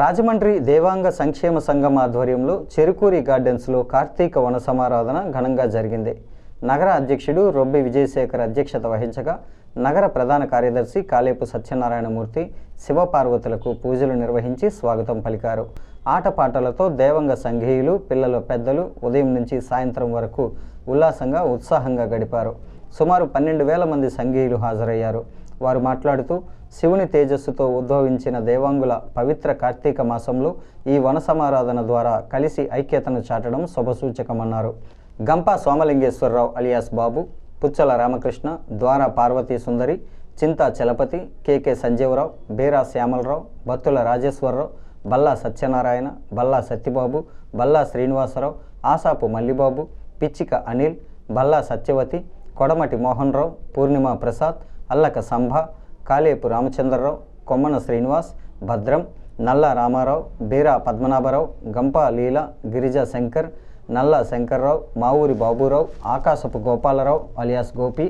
రాజమండ్రి దేవాంగ సంక్షేమ సంఘం ఆధ్వర్యంలో చెరుకూరి గార్డెన్స్లో కార్తీక వన సమారాధన ఘనంగా జరిగింది. నగర అధ్యక్షుడు రొబ్బి విజయశేఖర్ అధ్యక్షత వహించగా నగర ప్రధాన కార్యదర్శి కాలేపు సత్యనారాయణమూర్తి శివపార్వతులకు పూజలు నిర్వహించి స్వాగతం పలికారు. ఆటపాటలతో దేవంగ సంఘీయులు పిల్లల పెద్దలు ఉదయం నుంచి సాయంత్రం వరకు ఉల్లాసంగా ఉత్సాహంగా గడిపారు. సుమారు పన్నెండు వేల మంది సంఘీయులు హాజరయ్యారు. వారు మాట్లాడుతూ శివుని తేజస్సుతో ఉద్భవించిన దేవాంగుల పవిత్ర కార్తీక మాసంలో ఈ వన సమారాధన ద్వారా కలిసి ఐక్యతను చాటడం శుభసూచకమన్నారు. Gampa Somalingeswararao alias Babu Puchala Ramakrishna Dwara Parvathi Sundari Chinta Chalapathi K K Sanjeevarao Beera Syamalarao Battula Rajeswara Rao Balla Satyanarayana Balla Satyababu Balla Srinivasarao ఆసాపు మల్లిబాబు పిచ్చిక అనిల్ బల్లా సత్యవతి కొడమటి మోహన్ రావు పూర్ణిమ ప్రసాద్ అల్లక సంభ కాలేపు రామచంద్రరావు కొమ్మన శ్రీనివాస్ భద్రం నల్ల రామారావు బీరా పద్మనాభరావు గంపా లీల గిరిజా శంకర్ నల్ల శంకర్రావు మావూరి బాబురావు ఆకాశపు గోపాలరావు అలియాస్ గోపి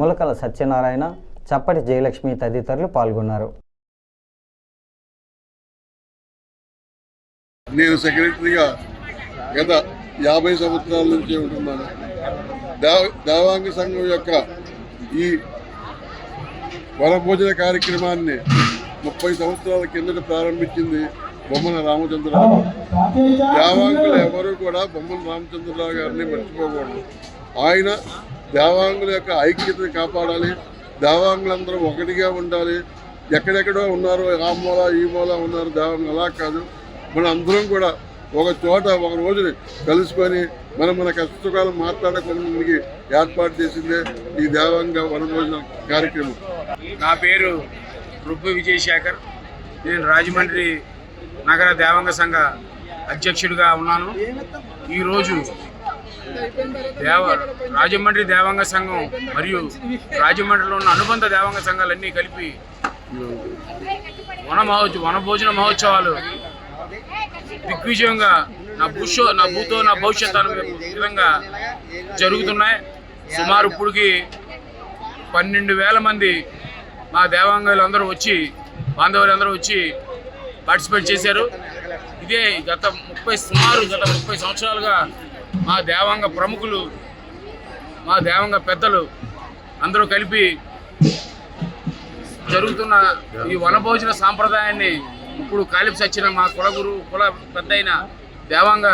ములకల సత్యనారాయణ చప్పటి జయలక్ష్మి తదితరులు పాల్గొన్నారు. నేను సెక్రటరీగా గత యాభై సంవత్సరాల నుంచి ఉంటున్నాను. దేవాంగ సంఘం యొక్క ఈ వనభోజన కార్యక్రమాన్ని ముప్పై సంవత్సరాల కిందట ప్రారంభించింది బొమ్మన రామచంద్రరావు. దేవాంగులు ఎవరు కూడా బొమ్మల రామచంద్రరావు గారిని మర్చిపోకూడదు. ఆయన దేవాంగుల యొక్క ఐక్యతను కాపాడాలి. దేవాంగులందరూ ఒకటిగా ఉండాలి. ఎక్కడెక్కడో ఉన్నారు ఆ మూల ఈ మూల ఉన్నారు దేవాంగులు అలా కాదు. మన అందరం కూడా ఒక చోట ఒక రోజుని కలుసుకొని మనం మన కష్టసుఖాలు మాట్లాడకుండా ఏర్పాటు చేసిందే ఈ దేవాంగ వనభోజన కార్యక్రమం. నా పేరు రుబ్బు విజయశేఖర్. నేను రాజమండ్రి నగర దేవాంగ సంఘ అధ్యక్షుడిగా ఉన్నాను. ఈరోజు దేవ రాజమండ్రి దేవాంగ సంఘం మరియు రాజమండ్రిలో ఉన్న అనుబంధ దేవాంగ సంఘాలన్నీ కలిపి వన మహోత్సవ వనభోజన మహోత్సవాలు దిగ్విజయంగా నా భూషో నా భూతో నా భవిష్యత్తు అనే విధంగా జరుగుతున్నాయి. సుమారు ఇప్పటికి పన్నెండు వేల మంది మా దేవాంగులందరూ వచ్చి బాంధవులందరూ వచ్చి పార్టిసిపేట్ చేశారు. ఇదే గత ముప్పై సుమారు గత ముప్పై సంవత్సరాలుగా మా దేవాంగ ప్రముఖులు మా దేవాంగ పెద్దలు అందరూ కలిపి జరుగుతున్న ఈ వనభోజన సాంప్రదాయాన్ని ఇప్పుడు కాలిపి సచ్చిన మా కులగురు కుల పెద్ద అయిన దేవాంగ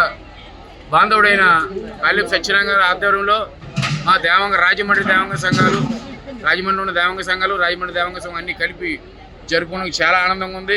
బాంధవుడైన కాలిపి సత్యనారాయణ గారి ఆధ్వర్యంలో మా దేవాంగ రాజమండ్రి దేవాంగ సంఘాలు రాజమండ్రి ఉన్న దేవాంగ సంఘాలు రాజమండ్రి దేవాంగ సంఘం అన్ని కలిపి జరుపుకోవడానికి చాలా ఆనందంగా ఉంది.